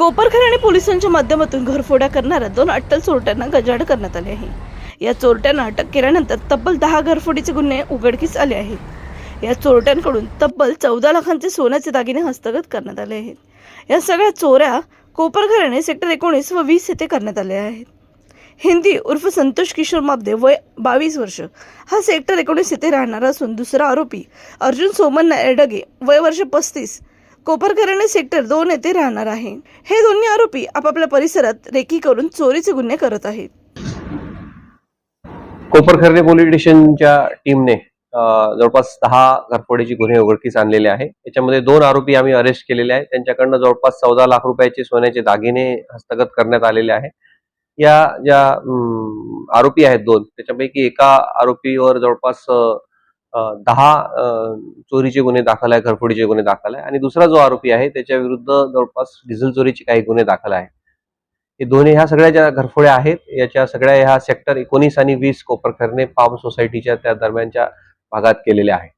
कोपरखैर आणि पोलिसांच्या माध्यमातून घरफोड्या करणाऱ्या दोन अट्टल चोरट्यांना गजाड करण्यात आले आहे. या चोरट्यांना अटक केल्यानंतर तब्बल दहा घरफोडीचे गुन्हे उघडकीस आले आहेत. या चोरट्यांकडून तब्बल चौदा लाखांचे सोन्याचे दागिने हस्तगत करण्यात आले आहेत. या सगळ्या चोऱ्या कोपरखैराने सेक्टर एकोणीस व वीस येथे करण्यात आल्या आहेत. हिंदी उर्फ संतोष किशोर माबदे वय बावीस वर्ष. हा सेक्टर एकोणीस येथे राहणारा असून दुसरा आरोपी अर्जुन सोमन एडगे वय वर्ष पस्तीस. कोपरकरणे सेक्टर दोन येथे राहणार आहे. हे दोन्ही आरोपी आपापल्या परिसरात रेकी करून चोरीचे गुन्हे करत आहेत. कोपरखर्णे पोलीस स्टेशनच्या टीमने जवळपास दहा घरफोडीचे गुन्हे उघडकीस आणलेले आहे. याच्यामध्ये दोन आरोपी आम्ही अरेस्ट केलेले आहेत त्यांच्याकडनं जवळपास चौदा लाख रुपयाचे सोन्याचे दागिने हस्तगत करण्यात आलेले आहे. या ज्या आरोपी आहेत दोन त्याच्यापैकी एका आरोपीवर जवळपास दहा चोरीचे गुन्हे दाखल आहे घरफोडीचे गुन्हे दाखल आहे आणि दुसरा जो आरोपी आहे त्याच्या विरुद्ध जवळपास डिझेल चोरीचे काही गुन्हे दाखल आहे हे दोन्ही ह्या सगळ्या ज्या घरफोड्या आहेत याच्या सगळ्या ह्या सेक्टर एकोणीस आणि वीस कोपरखरणे फार्म सोसायटीच्या त्या दरम्यानच्या भागात केलेल्या आहेत.